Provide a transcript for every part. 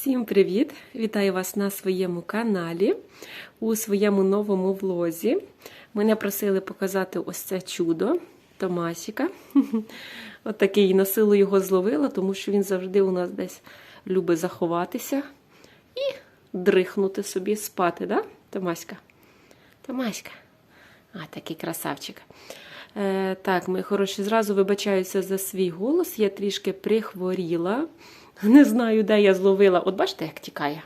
Всім привіт! Вітаю вас на своєму каналі у своєму новому влозі. Мене просили показати ось це чудо Томасіка. От такий на силу його зловила, тому що він завжди у нас десь любить заховатися і дрихнути собі, спати, да, Томаська? Томаська. А, такий красавчик. Е, так, мої хороші, зразу вибачаюся за свій голос. Я трішки прихворіла. Не знаю, де я зловила. От бачите, як тікає.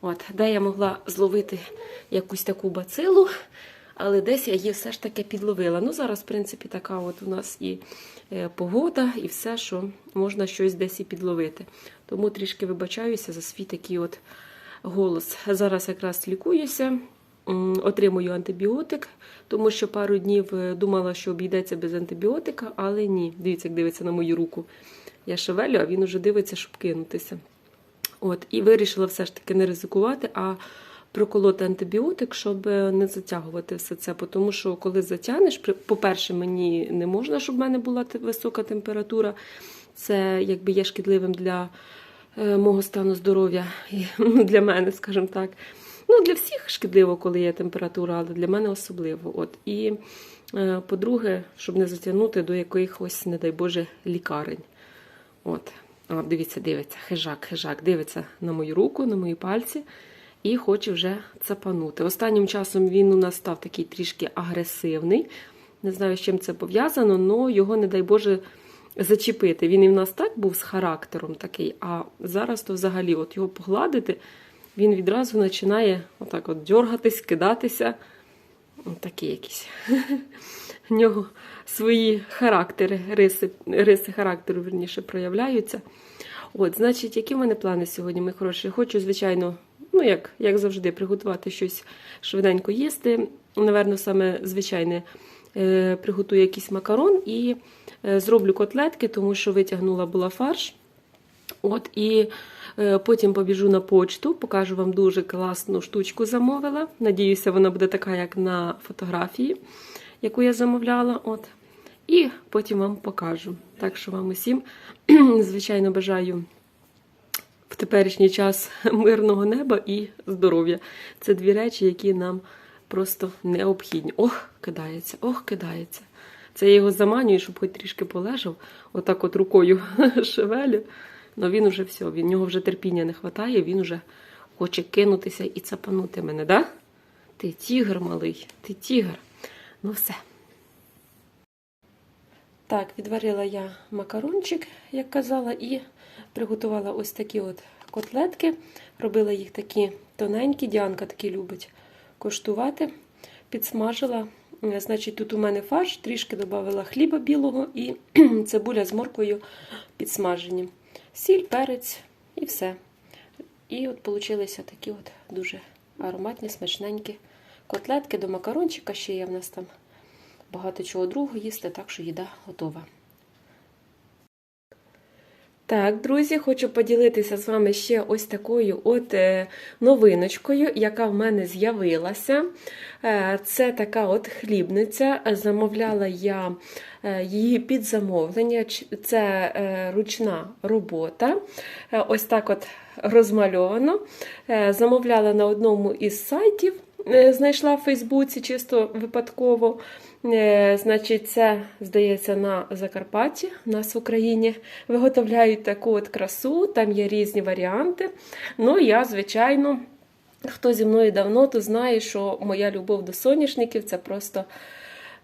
От, Де я могла зловити якусь таку бацилу, але десь я її все ж таки підловила. Ну, зараз, в принципі, така от у нас і е, погода, і все, що можна щось десь і підловити. Тому трішки вибачаюся за свій такий от голос. Зараз якраз лікуюся. Отримую антибіотик, тому що пару днів е, думала, що обійдеться без антибіотика, але ні. Дивіться, як дивиться на мою руку. Я шевелю, а він уже дивиться, щоб кинутися. От, і вирішила все ж таки не ризикувати, а проколоти антибіотик, щоб е, не затягувати все це. Тому що коли затягнеш, по-перше, мені не можна, щоб в мене була висока температура. Це якби є шкідливим для е, мого стану здоров'я, для мене, скажімо так. Ну, для всіх шкідливо, коли є температура, але для мене особливо. От. І, е, по-друге, щоб не затягнути до якихось, не дай Боже, лікарень. От. О, дивіться, дивиться, хижак, хижак, дивиться на мою руку, на мої пальці і хоче вже цапанути. Останнім часом він у нас став такий трішки агресивний. Не знаю, з чим це пов'язано, але його, не дай Боже, зачепити. Він і в нас так був з характером такий, а зараз то взагалі от його погладити, він відразу починає отак от дергатись, кидатися. От Такий якийсь. В нього свої характери, риси, риси характеру, верніше, проявляються. От, значить, які в мене плани сьогодні, мої хороші? Хочу, звичайно, ну, як, як завжди, приготувати щось швиденько їсти. Наверно, саме звичайне, е, приготую якийсь макарон і е, зроблю котлетки, тому що витягнула була фарш. От і е, потім побіжу на почту, покажу вам дуже класну штучку замовила. Надіюся, вона буде така, як на фотографії, яку я замовляла. От. І потім вам покажу. Так що вам усім, звичайно, бажаю в теперішній час мирного неба і здоров'я. Це дві речі, які нам просто необхідні. Ох, кидається, ох, кидається. Це я його заманюю, щоб хоч трішки полежав, отак от рукою шевелю. Ну він уже все, від нього вже терпіння не вистачає, він уже хоче кинутися і цапанути мене, да? Ти тігр малий, ти тігр. Ну все. Так, відварила я макарончик, як казала, і приготувала ось такі от котлетки. Робила їх такі тоненькі, Діанка такі любить коштувати. Підсмажила. Значить, тут у мене фарш, трішки додала хліба білого і цибуля з морквою підсмажені. Сіль, перець і все. І от получилися такі от дуже ароматні, смачненькі котлетки до макарончика. Ще є в нас там багато чого другого їсти, так що їда готова. Так, друзі, хочу поділитися з вами ще ось такою от е, новиночкою, яка в мене з'явилася. Е, Це така от хлібниця. Замовляла я е, її під замовлення. Це ручна робота. Ось так от розмальовано. Замовляла на одному із сайтів. Е, Знайшла в Фейсбуці чисто випадково. Е, Значить, це, здається, на Закарпатті, у нас в Україні виготовляють таку от красу, там є різні варіанти. Ну, я, звичайно, хто зі мною давно, то знає, що моя любов до соняшників це просто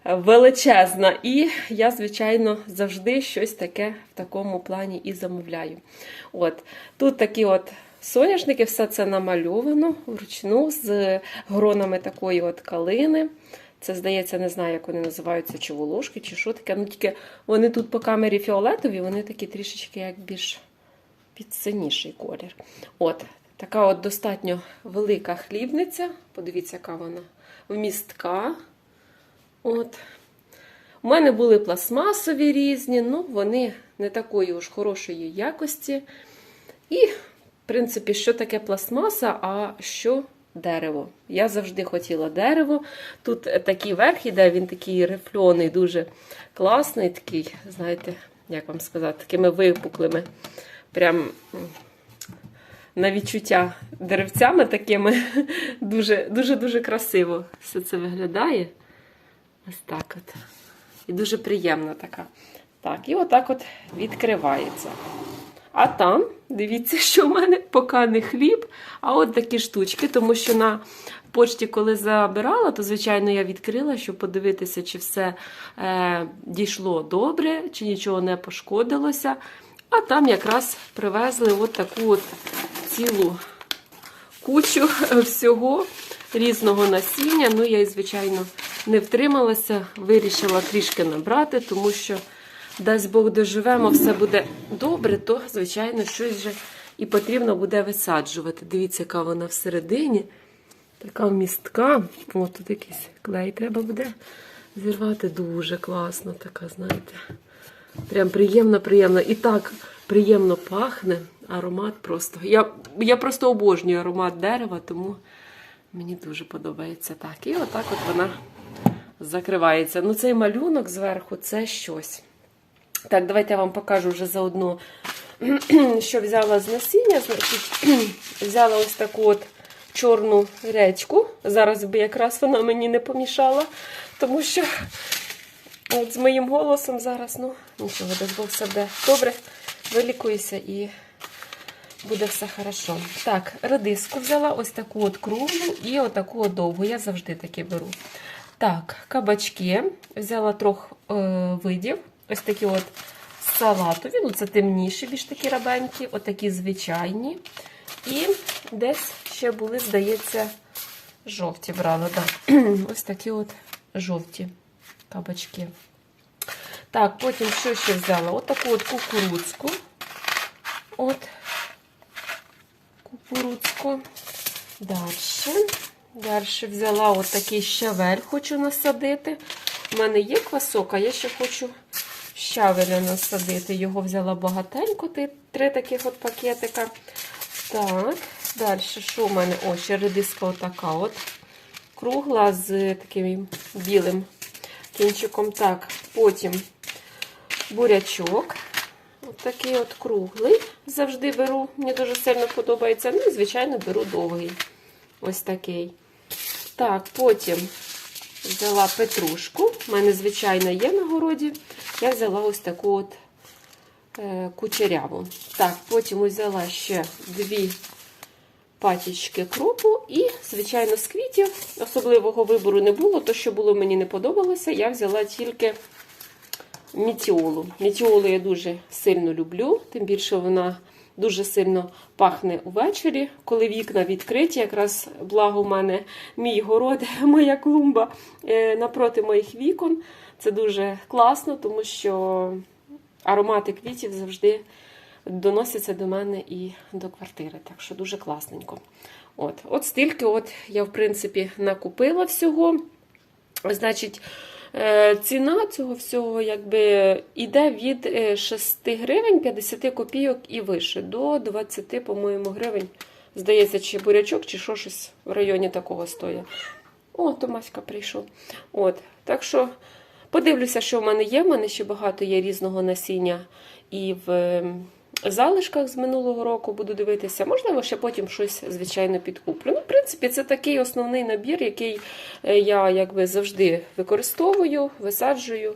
величезна. І я, звичайно, завжди щось таке в такому плані і замовляю. От, тут такі от. Соняшники, все це намальовано вручну з гронами такої от калини. Це, здається, не знаю, як вони називаються, чи волошки, чи що таке. Ну, тільки вони тут по камері фіолетові, вони такі трішечки як більш підсиніший колір. От, така от достатньо велика хлібниця. Подивіться, яка вона вмістка. От. У мене були пластмасові різні, ну вони не такої уж хорошої якості. І, в принципі, що таке пластмаса, а що дерево. Я завжди хотіла дерево. Тут такий верх іде, він такий рифльоний, дуже класний, такий, знаєте, як вам сказати, такими випуклими. Прям на відчуття деревцями такими. Дуже дуже дуже красиво все це виглядає. Ось так от. І дуже приємна така. Так, і отак от відкривається. А там, дивіться, що в мене поки не хліб, а от такі штучки, тому що на почті, коли забирала, то, звичайно, я відкрила, щоб подивитися, чи все е, дійшло добре, чи нічого не пошкодилося. А там якраз привезли от таку от цілу кучу всього різного насіння. Ну, я, звичайно, не втрималася, вирішила трішки набрати, тому що, дасть Бог, доживемо, все буде добре, то, звичайно, щось вже і потрібно буде висаджувати. Дивіться, яка вона всередині. Така містка. О, тут якийсь клей треба буде зірвати. Дуже класно, така, знаєте. Прям приємно, приємно. І так приємно пахне. Аромат просто. Я, я просто обожнюю аромат дерева, тому мені дуже подобається так. І отак от вона закривається. Ну, цей малюнок зверху це щось. Так, давайте я вам покажу вже заодно, що взяла з насіння. Значить, взяла ось таку от чорну речку. Зараз би якраз вона мені не помішала, тому що от з моїм голосом зараз, ну, нічого, Бог все буде добре. Вилікуюся і буде все хорошо. Так, редиску взяла ось таку от круглу і отаку от довгу. Я завжди такі беру. Так, кабачки. Взяла трьох е, видів. Ось такі от салатові, ну це темніші, більш такі рабенькі, отакі звичайні. І десь ще були, здається, жовті брала. Да. Ось такі от жовті кабачки. Так, потім що ще взяла? От от кукурудзку. От кукурудзку. Далі. Далі взяла от такий щавель, хочу насадити. У мене є квасок, а я ще хочу щавеля насадити. Його взяла багатенько, три таких от пакетика. Так, далі, що в мене? О, ще редиска отака от. Кругла з таким білим кінчиком. Так, потім бурячок. От такий от круглий. Завжди беру. Мені дуже сильно подобається. Ну і, звичайно, беру довгий. Ось такий. Так, потім взяла петрушку. У мене, звичайно, є на городі. Я взяла ось таку от е, кучеряву. Так, потім взяла ще дві патічки кропу і, звичайно, з квітів. Особливого вибору не було. То, що було, мені не подобалося, я взяла тільки мітіолу. Мітіолу я дуже сильно люблю, тим більше вона дуже сильно пахне увечері, коли вікна відкриті. Якраз благо в мене мій город, моя клумба е, напроти моїх вікон. Це дуже класно, тому що аромати квітів завжди доносяться до мене і до квартири. Так що дуже класненько. От, от стільки от я, в принципі, накупила всього. Значить, ціна цього всього якби йде від е, 6 гривень 50 копійок і вище до 20, по-моєму, гривень. Здається, чи бурячок, чи що щось в районі такого стоїть. О, Томаська прийшов. От, Так що подивлюся, що в мене є. У мене ще багато є різного насіння і в ем, залишках з минулого року буду дивитися. Можливо, ще потім щось, звичайно, підкуплю. Ну, в принципі, це такий основний набір, який е, я якби завжди використовую, висаджую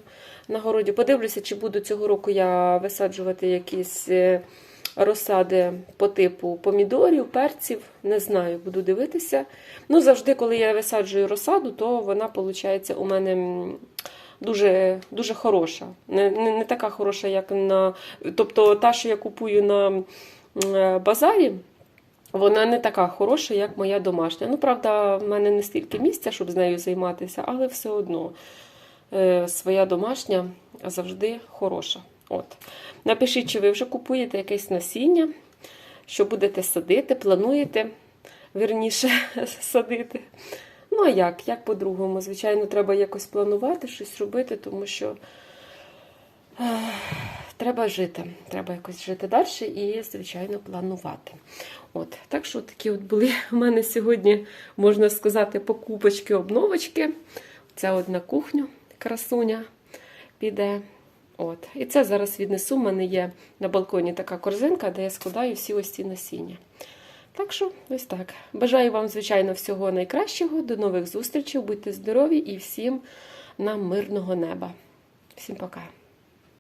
на городі. Подивлюся, чи буду цього року я висаджувати якісь. е, Розсади по типу помідорів, перців, не знаю, буду дивитися. Ну, завжди, коли я висаджую розсаду, то вона, виходить, у мене дуже дуже хороша. Не, не, не така хороша, як на. Тобто та, що я купую на е, базарі, вона не така хороша, як моя домашня. Ну, правда, в мене не стільки місця, щоб з нею займатися, але все одно е, своя домашня завжди хороша. От. Напишіть, чи ви вже купуєте якесь насіння, що будете садити, плануєте верніше садити. Ну, а як? Як по-другому? Звичайно, треба якось планувати, щось робити, тому що треба жити. Треба якось жити далі і, звичайно, планувати. От, Так що такі от були у мене сьогодні, можна сказати, покупочки-обновочки. Ця от на кухню красуня піде. От. І це зараз віднесу. У мене є на балконі така корзинка, де я складаю всі ось ці насіння. Так що, ось так. Бажаю вам, звичайно, всього найкращого. До нових зустрічей. Будьте здорові і всім нам мирного неба. Всім пока.